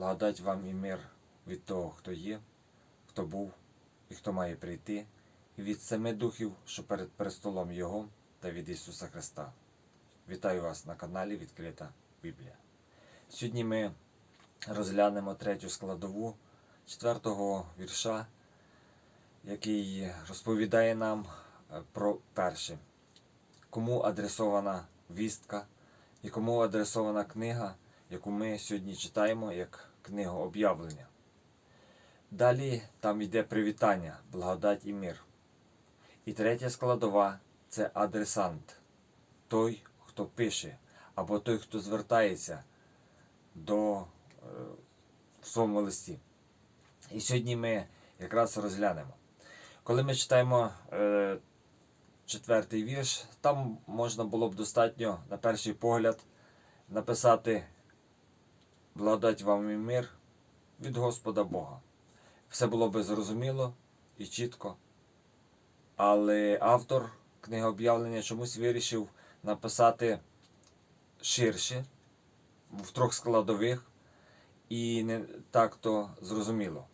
Благодать вам і мир від того, хто є, хто був і хто має прийти, і від семи духів, що перед престолом Його та від Ісуса Христа. Вітаю вас на каналі Відкрита Біблія. Сьогодні ми розглянемо третю складову четвертого вірша, який розповідає нам е, про перше, кому адресована вістка і кому адресована книга, яку ми сьогодні читаємо як книгу об'явлення. Далі там йде привітання, благодать і мир. І третя складова це адресант, той, хто пише, або той, хто звертається до е, в своєму листі. І сьогодні ми якраз розглянемо. Коли ми читаємо е, четвертий вірш, там можна було б достатньо, на перший погляд, написати благодать вам і мир від Господа Бога. Все було би зрозуміло і чітко. Але автор книги об'явлення чомусь вирішив написати ширше, в трьох складових, і не так то зрозуміло.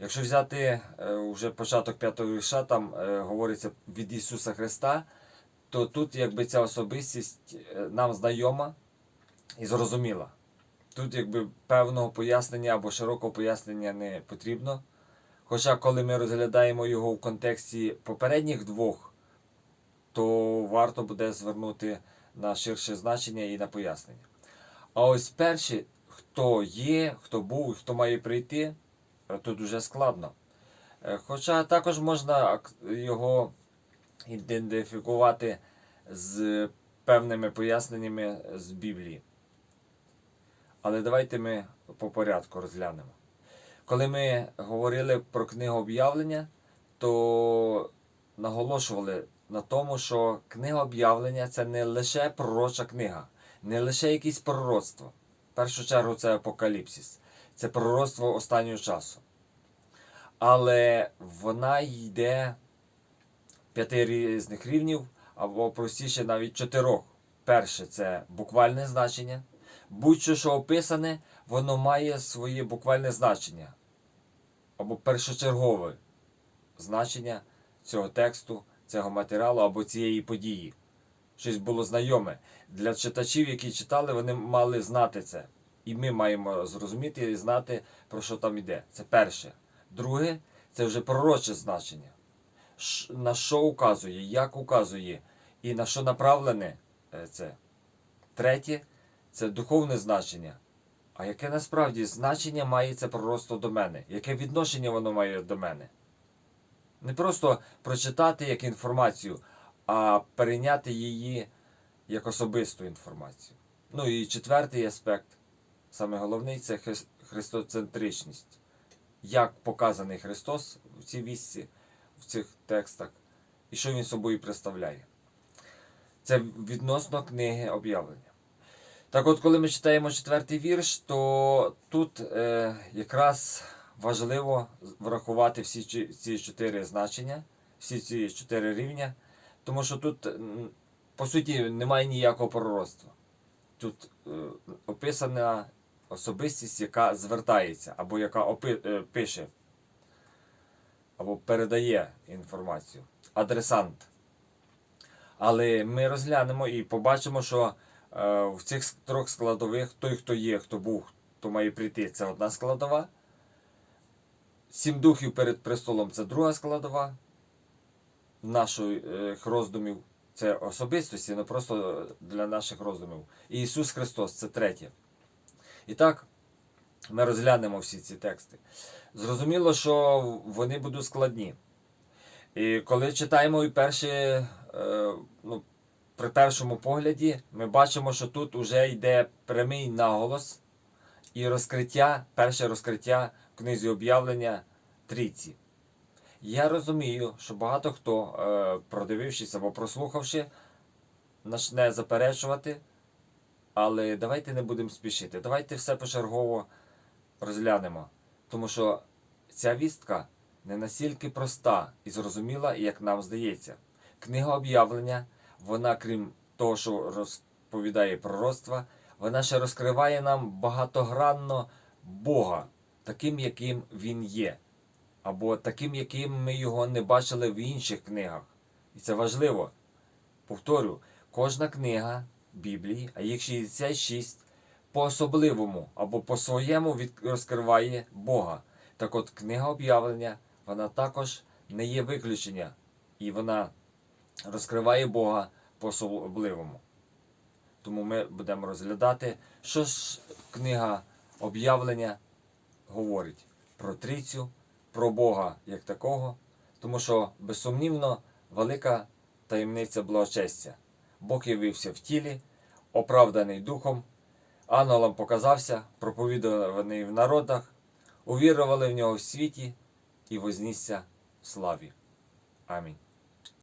Якщо взяти е, вже початок п'ятого вірша, там е, говориться від Ісуса Христа, то тут якби ця особистість е, нам знайома і зрозуміла. Тут якби певного пояснення або широкого пояснення не потрібно. Хоча, коли ми розглядаємо його в контексті попередніх двох, то варто буде звернути на ширше значення і на пояснення. А ось перші, хто є, хто був хто має прийти, тут дуже складно. Е, Хоча також можна його ідентифікувати з певними поясненнями з Біблії. Але давайте ми по порядку розглянемо. Коли ми говорили про книгу об'явлення, то наголошували на тому, що книга об'явлення це не лише пророча книга, не лише якесь пророцтво. В першу чергу це апокаліпсис, це пророцтво останнього часу. Але вона йде п'яти різних рівнів, або простіше навіть чотирьох. Перше це буквальне значення. Будь-що, що описане, воно має своє буквальне значення або першочергове значення цього тексту, цього матеріалу або цієї події. Щось було знайоме. Для читачів, які читали, вони мали знати це. І ми маємо зрозуміти і знати, про що там йде. Це перше. Друге, це вже пророче значення. На що указує, як указує і на що направлене е, це. Третє це духовне значення. А яке насправді значення має це пророцтво до мене? Яке відношення воно має до мене? Не просто прочитати як інформацію, а перейняти її як особисту інформацію. Ну і четвертий аспект, саме головний, це христоцентричність. Як показаний Христос в цій вісці, в цих текстах, і що він собою представляє. Це відносно книги об'явлення. Так от, коли ми читаємо четвертий вірш, то тут е, якраз важливо врахувати всі ці чотири значення, всі ці чотири рівня, тому що тут, по суті, немає ніякого пророцтва. Тут е, описана особистість, яка звертається, або яка опи, е, пише, або передає інформацію. Адресант. Але ми розглянемо і побачимо, що в цих трьох складових той, хто є, хто був, хто має прийти, це одна складова. Сім духів перед престолом це друга складова наших роздумів. Це особистості, не просто для наших роздумів. І Ісус Христос це третє. І так, ми розглянемо всі ці тексти. Зрозуміло, що вони будуть складні. І коли читаємо і перші, е, ну, при першому погляді, ми бачимо, що тут вже йде прямий наголос і розкриття, перше розкриття в книзі об'явлення трійці. Я розумію, що багато хто, е, продивившись або прослухавши, почне заперечувати, але давайте не будемо спішити. Давайте все почергово розглянемо. Тому що ця вістка не настільки проста і зрозуміла, як нам здається. Книга об'явлення, вона, крім того, що розповідає пророцтва, вона ще розкриває нам багатогранно Бога таким, яким Він є, або таким, яким ми його не бачили в інших книгах. І це важливо. Повторю, кожна книга Біблії, а їх 66, по-особливому або по-своєму розкриває Бога. Так от книга об'явлення, вона також не є виключення, і вона розкриває Бога по-особливому. Тому ми будемо розглядати, що ж книга об'явлення говорить про трійцю, про Бога як такого, тому що безсумнівно велика таємниця благочестя. Бог явився в тілі, оправданий духом, ангелам показався, проповідуваний в народах, увірували в нього в світі і вознісся в славі. Амінь.